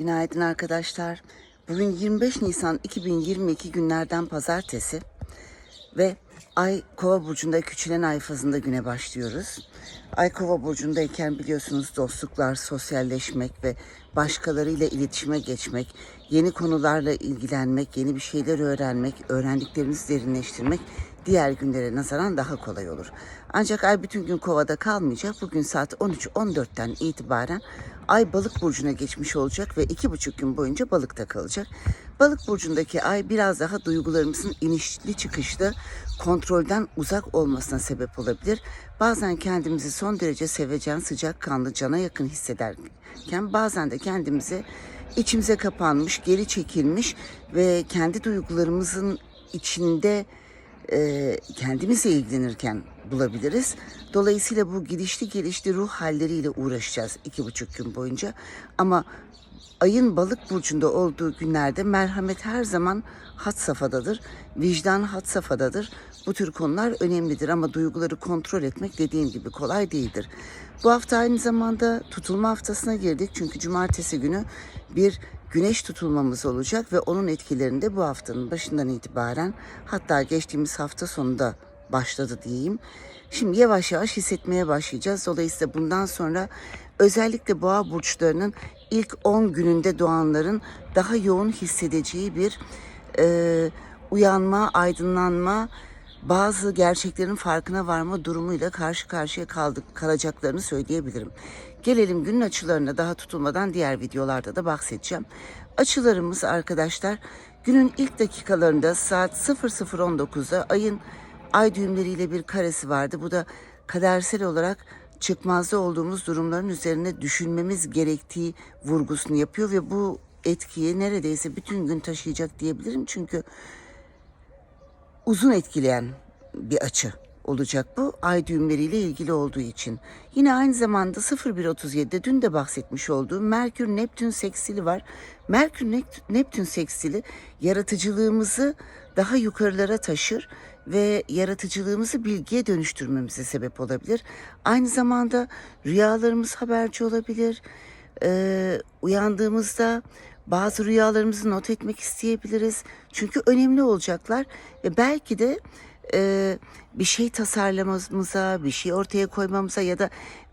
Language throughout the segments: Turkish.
Günaydın arkadaşlar. Bugün 25 Nisan 2022 günlerden pazartesi ve Ay Kova burcunda küçülen ay fazında güne başlıyoruz. Ay Kova burcundayken biliyorsunuz dostluklar, sosyalleşmek ve başkalarıyla iletişime geçmek, yeni konularla ilgilenmek, yeni bir şeyler öğrenmek, öğrendiklerinizi derinleştirmek diğer günlere nazaran daha kolay olur. Ancak ay bütün gün kovada kalmayacak. Bugün saat 13-14'ten itibaren ay balık burcuna geçmiş olacak ve iki buçuk gün boyunca balıkta kalacak. Balık burcundaki ay biraz daha duygularımızın inişli çıkışlı kontrolden uzak olmasına sebep olabilir. Bazen kendimizi son derece sevecen, sıcakkanlı, cana yakın hissederken bazen de kendimizi içimize kapanmış, geri çekilmiş ve kendi duygularımızın içinde e, kendimizle ilgilenirken bulabiliriz. Dolayısıyla bu gidişli gelişli ruh halleriyle uğraşacağız iki buçuk gün boyunca. Ama ayın balık burcunda olduğu günlerde merhamet her zaman hat safhadadır. Vicdan hat safhadadır. Bu tür konular önemlidir ama duyguları kontrol etmek dediğim gibi kolay değildir. Bu hafta aynı zamanda tutulma haftasına girdik. Çünkü cumartesi günü bir güneş tutulmamız olacak ve onun etkilerini de bu haftanın başından itibaren hatta geçtiğimiz hafta sonunda başladı diyeyim. Şimdi yavaş yavaş hissetmeye başlayacağız. Dolayısıyla bundan sonra özellikle boğa burçlarının ilk 10 gününde doğanların daha yoğun hissedeceği bir e, uyanma, aydınlanma, bazı gerçeklerin farkına varma durumuyla karşı karşıya kaldık, kalacaklarını söyleyebilirim. Gelelim günün açılarına daha tutulmadan diğer videolarda da bahsedeceğim. Açılarımız arkadaşlar günün ilk dakikalarında saat 00.19'da ayın ay düğümleriyle bir karesi vardı. Bu da kadersel olarak çıkmazda olduğumuz durumların üzerine düşünmemiz gerektiği vurgusunu yapıyor ve bu etkiyi neredeyse bütün gün taşıyacak diyebilirim. Çünkü uzun etkileyen bir açı olacak bu ay düğümleriyle ilgili olduğu için. Yine aynı zamanda 0137'de dün de bahsetmiş olduğum Merkür Neptün seksili var. Merkür Nep- Neptün seksili yaratıcılığımızı daha yukarılara taşır ve yaratıcılığımızı bilgiye dönüştürmemize sebep olabilir. Aynı zamanda rüyalarımız haberci olabilir. Ee, uyandığımızda bazı rüyalarımızı not etmek isteyebiliriz. Çünkü önemli olacaklar ve belki de e, bir şey tasarlamamıza, bir şey ortaya koymamıza ya da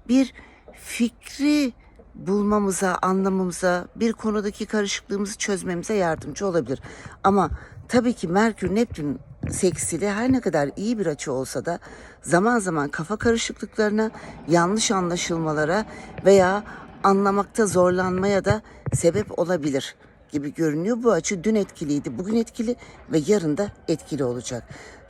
bir fikri bulmamıza, anlamamıza, bir konudaki karışıklığımızı çözmemize yardımcı olabilir. Ama tabii ki Merkür Neptün seksili her ne kadar iyi bir açı olsa da zaman zaman kafa karışıklıklarına, yanlış anlaşılmalara veya anlamakta zorlanmaya da sebep olabilir gibi görünüyor. Bu açı dün etkiliydi, bugün etkili ve yarın da etkili olacak.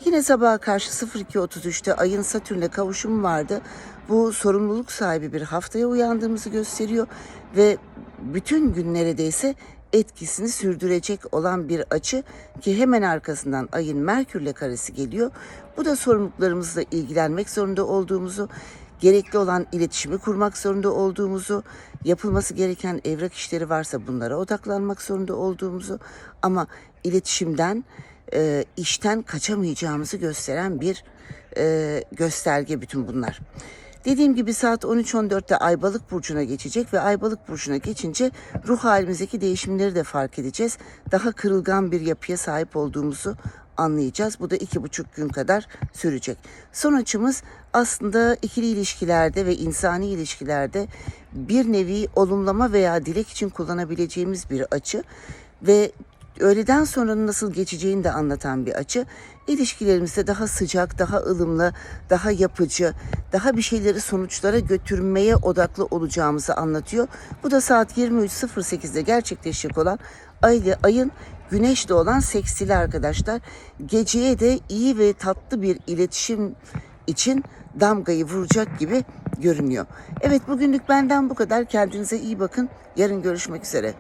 Yine sabaha karşı 02.33'te ayın Satürn'le kavuşumu vardı. Bu sorumluluk sahibi bir haftaya uyandığımızı gösteriyor ve bütün gün neredeyse etkisini sürdürecek olan bir açı ki hemen arkasından ayın Merkürle karesi geliyor. Bu da sorumluluklarımızla ilgilenmek zorunda olduğumuzu, gerekli olan iletişimi kurmak zorunda olduğumuzu, yapılması gereken evrak işleri varsa bunlara odaklanmak zorunda olduğumuzu ama iletişimden, e, işten kaçamayacağımızı gösteren bir e, gösterge bütün bunlar. Dediğim gibi saat 13.14'te Aybalık burcuna geçecek ve Aybalık burcuna geçince ruh halimizdeki değişimleri de fark edeceğiz. Daha kırılgan bir yapıya sahip olduğumuzu anlayacağız. Bu da iki buçuk gün kadar sürecek. Son açımız aslında ikili ilişkilerde ve insani ilişkilerde bir nevi olumlama veya dilek için kullanabileceğimiz bir açı ve öğleden sonranın nasıl geçeceğini de anlatan bir açı. İlişkilerimizde daha sıcak, daha ılımlı, daha yapıcı, daha bir şeyleri sonuçlara götürmeye odaklı olacağımızı anlatıyor. Bu da saat 23.08'de gerçekleşecek olan ayın güneşle olan seksili arkadaşlar. Geceye de iyi ve tatlı bir iletişim için damgayı vuracak gibi görünüyor. Evet bugünlük benden bu kadar. Kendinize iyi bakın. Yarın görüşmek üzere.